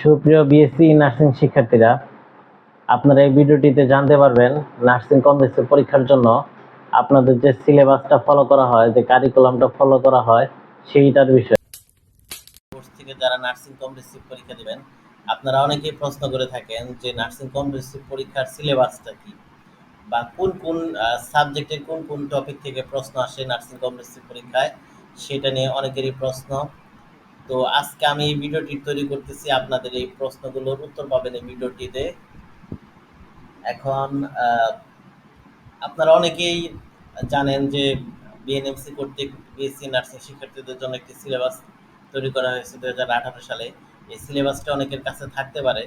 সুপ্রিয় BSc nursing শিক্ষার্থীরা, আপনারা এই ভিডিওটিতে জানতে পারবেন নার্সিং কমপ্লেক্সের পরীক্ষার জন্য আপনাদের যে সিলেবাসটা ফলো করা হয়, যে কারিকুলামটা ফলো করা হয়, সেইটার বিষয়ে। কোর্স থেকে যারা নার্সিং কমপ্লেক্সিভ পরীক্ষা দেবেন, আপনারা অনেকেই প্রশ্ন করে থাকেন যে নার্সিং কমপ্লেক্সিভ পরীক্ষার সিলেবাসটা কি? বা কোন কোন সাবজেক্টের কোন কোন টপিক থেকে প্রশ্ন আসে নার্সিং কমপ্লেক্সিভ পরীক্ষায়? সেটা নিয়ে অনেকেরই প্রশ্ন। তো আজকে আমি এই ভিডিওটি তৈরি করতেছি। আপনাদের এই প্রশ্নগুলোর উত্তর পাবেন এই ভিডিওটিতে। এখন আপনারা অনেকেই জানেন যে বিএনএমসি কর্তৃক বিএসসি নার্সিং শিক্ষার্থীদের জন্য একটি সিলেবাস তৈরি করা হয়েছে দু হাজার আঠারো সালে। এই সিলেবাসটা অনেকের কাছে থাকতে পারে।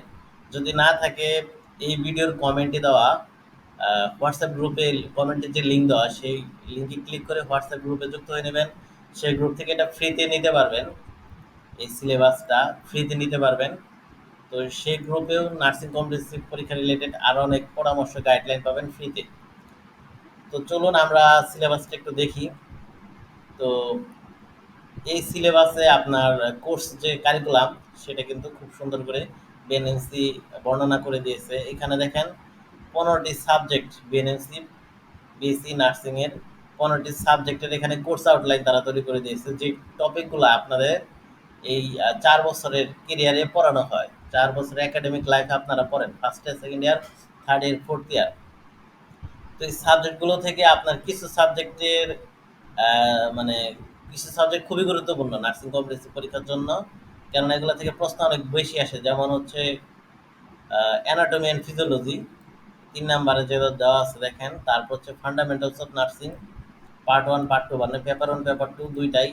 যদি না থাকে, এই ভিডিওর কমেন্টে দেওয়া হোয়াটসঅ্যাপ গ্রুপে কমেন্টের যে লিঙ্ক দেওয়া, সেই লিঙ্কে ক্লিক করে হোয়াটসঅ্যাপ গ্রুপে যুক্ত হয়ে নেবেন। সেই গ্রুপ থেকে এটা ফ্রিতে নিতে পারবেন। এই সিলেবাসটা ফ্রিতে নিতে পারবেন। তো সেই গ্রুপেও নার্সিং কমপ্লেক্সিভ পরীক্ষা রিলেটেড আরও অনেক পরামর্শ গাইডলাইন পাবেন ফ্রিতে তো চলুন আমরা সিলেবাসটা একটু দেখি। তো এই সিলেবাসে আপনার কোর্স যে কারিকুলাম সেটা কিন্তু খুব সুন্দর করে বিএনএনসি বর্ণনা করে দিয়েছে। এখানে দেখেন, পনেরোটি সাবজেক্ট বিএনএনসি বিএসসি নার্সিংয়ের পনেরোটি সাবজেক্টের এখানে কোর্স আউটলাইন তারা তৈরি করে দিয়েছে। যে টপিকগুলো আপনাদের এই চার বছরের কেরিয়ারে পড়ানো হয়। চার বছরের একাডেমিক লাইফে আপনারা পড়েন first year second year third year fourth year তো এই সাবজেক্টগুলো থেকে আপনার কিছু সাবজেক্টের মানে কিছু সাবজেক্ট খুবই গুরুত্বপূর্ণ নার্সিং কমপ্লেক্সিভ পরীক্ষার জন্য। কেননা এগুলো থেকে প্রশ্ন অনেক বেশি আসে, যেমন হচ্ছে অ্যানাটমি অ্যান্ড ফিজিওলজি তিন নাম্বারে যে দেওয়া আছে দেখেন, তারপর হচ্ছে fundamentals of nursing part one part two মানে পেপার ওয়ান পেপার টু দুইটাই।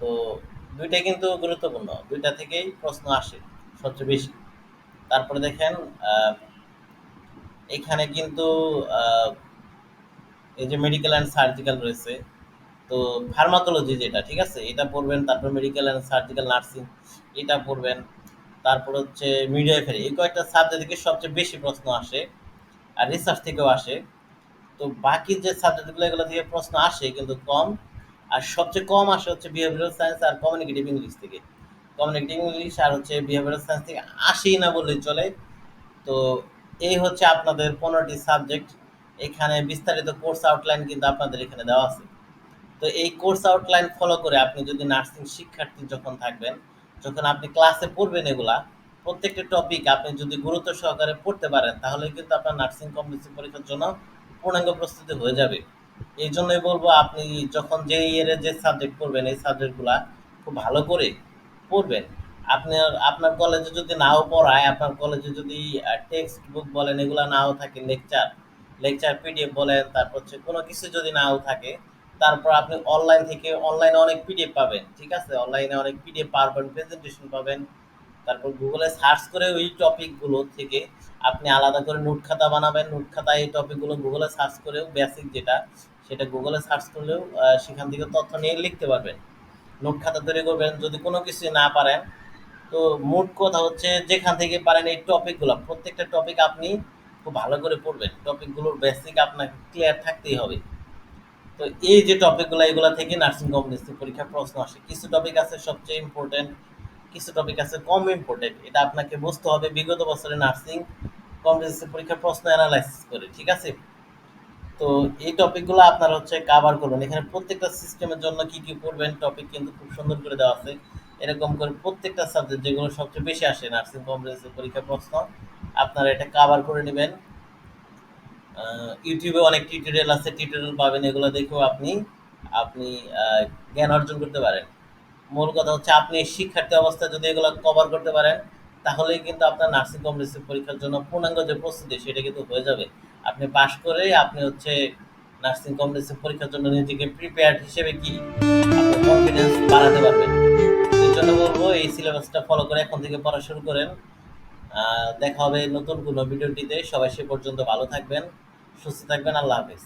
তো দুইটাই কিন্তু গুরুত্বপূর্ণ। দুইটা থেকেই প্রশ্ন আসে সবচেয়ে বেশি। তারপরে দেখেন এখানে কিন্তু এই যে মেডিকেল অ্যান্ড সার্জিক্যাল রয়েছে, তো ফার্মাকোলজি যেটা, ঠিক আছে? এটা পড়বেন, তারপর মেডিকেল অ্যান্ড সার্জিক্যাল নার্সিং এটা পড়বেন, তারপর হচ্ছে মিডিয়াফেরি এই কয়েকটা সাবজেক্ট থেকে সবচেয়ে বেশি প্রশ্ন আসে আর রিসার্চ থেকেও আসে। তো বাকি যে সাবজেক্টগুলো এগুলো থেকে প্রশ্ন আসে, কিন্তু কম আর সবচেয়ে কম আসে হচ্ছে বিহেভিয়ারাল সায়েন্স আর কমিউনিকেটিভ ইংলিশ থেকে। কমিউনিকেটিভ ইংলিশ আর হচ্ছে বিহেভিয়ারাল সায়েন্স থেকে আসেই না বললেই চলে। তো এই হচ্ছে আপনাদের পনেরোটি সাবজেক্ট এখানে বিস্তারিত কোর্স আউটলাইন কিন্তু আপনাদের এখানে দেওয়া আছে। তো এই কোর্স আউটলাইন ফলো করে আপনি যদি নার্সিং শিক্ষার্থী যখন থাকবেন, যখন আপনি ক্লাসে পড়বেন এগুলা, প্রত্যেকটা টপিক আপনি যদি গুরুত্ব সহকারে পড়তে পারেন, তাহলে কিন্তু আপনার নার্সিং কমপ্লেক্সিভ পরীক্ষার জন্য পূর্ণাঙ্গ প্রস্তুতি হয়ে যাবে। এই জন্যই বলব আপনি যখন যে ইয়ারে যে সাবজেক্ট পড়বেন, এই সাবজেক্টগুলা খুব ভালো করে পড়বেন। আপনার আপনার কলেজে যদি নাও পড়ায়, আপনার কলেজে যদি টেক্সট বুক বলেন, এগুলো নাও থাকে লেকচার লেকচার পিডিএফ বলেন, তারপর হচ্ছে কোনো কিছু যদি নাও থাকে, তারপর আপনি অনলাইন থেকে অনলাইনে অনেক পিডিএফ পাবেন, ঠিক আছে? অনলাইনে অনেক পিডিএফ পয়েন্ট প্রেজেন্টেশন পাবেন। তারপর গুগলে সার্চ করে ওই টপিকগুলো থেকে আপনি আলাদা করে নোট খাতা বানাবেন। নোট খাতা এই টপিকগুলো গুগলে সার্চ করেও বেসিক যেটা, সেটা গুগলে সার্চ করলেও সেখান থেকে তথ্য নিয়ে লিখতে পারবেন। নোট খাতা তৈরি করবেন। যদি কোনো কিছু না পারেন, তো মোট কথা হচ্ছে যেখান থেকে পারেন এই টপিকগুলো প্রত্যেকটা টপিক আপনি খুব ভালো করে পড়বেন। টপিকগুলোর বেসিক আপনাকে ক্লিয়ার থাকতেই হবে। তো এই যে টপিকগুলো এগুলো থেকে নার্সিং কমপ্লেক্সে পরীক্ষা প্রশ্ন আসে। কিছু টপিক আছে সবচেয়ে ইম্পর্টেন্ট কিছু টপিক আছে, কম ইম্পর্টেন্ট এটা আপনাকে বুঝতে হবে। বিগত বছরে নার্সিং কমপ্লেক্সে পরীক্ষা প্রশ্ন অ্যানালাইসিস করে, ঠিক আছে? তো এই টপিকগুলো আপনারা হচ্ছে কাভার করবেন এখানে প্রত্যেকটা সিস্টেমের জন্য কি কি পড়বেন টপিক কিন্তু খুব সুন্দর করে দেওয়া আছে। এরকম করে প্রত্যেকটা সাবজেক্ট যেগুলো সবচেয়ে বেশি আসে নার্সিং কমপ্লেক্সের পরীক্ষা প্রশ্ন, আপনারা এটা কাভার করে নেবেন। ইউটিউবে অনেক টিউটোরিয়াল আছে টিউটোরিয়াল পাবেন, এগুলো দেখেও আপনি আপনি জ্ঞান অর্জন করতে পারেন। মূল কথা হচ্ছে আপনি শিক্ষার্থী অবস্থায় যদি এগুলো কভার করতে পারেন, তাহলেই কিন্তু আপনার নার্সিং কমপ্লেক্সের পরীক্ষার জন্য পূর্ণাঙ্গ যে প্রস্তুতি, সেটা কিন্তু হয়ে যাবে। আপনি পাশ করে আপনি হচ্ছে নার্সিং কমপ্লেক্সের পরীক্ষার জন্য নিজেকে প্রিপেয়ার্ড হিসেবে কি আপনার কনফিডেন্স বাড়াতে পারবেন? এই জন্য বলব, এই সিলেবাসটা ফলো করে এখন থেকে পড়া শুরু করেন। দেখা হবে নতুন কোনো ভিডিওটিতে। সবাই সে পর্যন্ত ভালো থাকবেন, সুস্থ থাকবেন, আল্লাহ হাফেজ।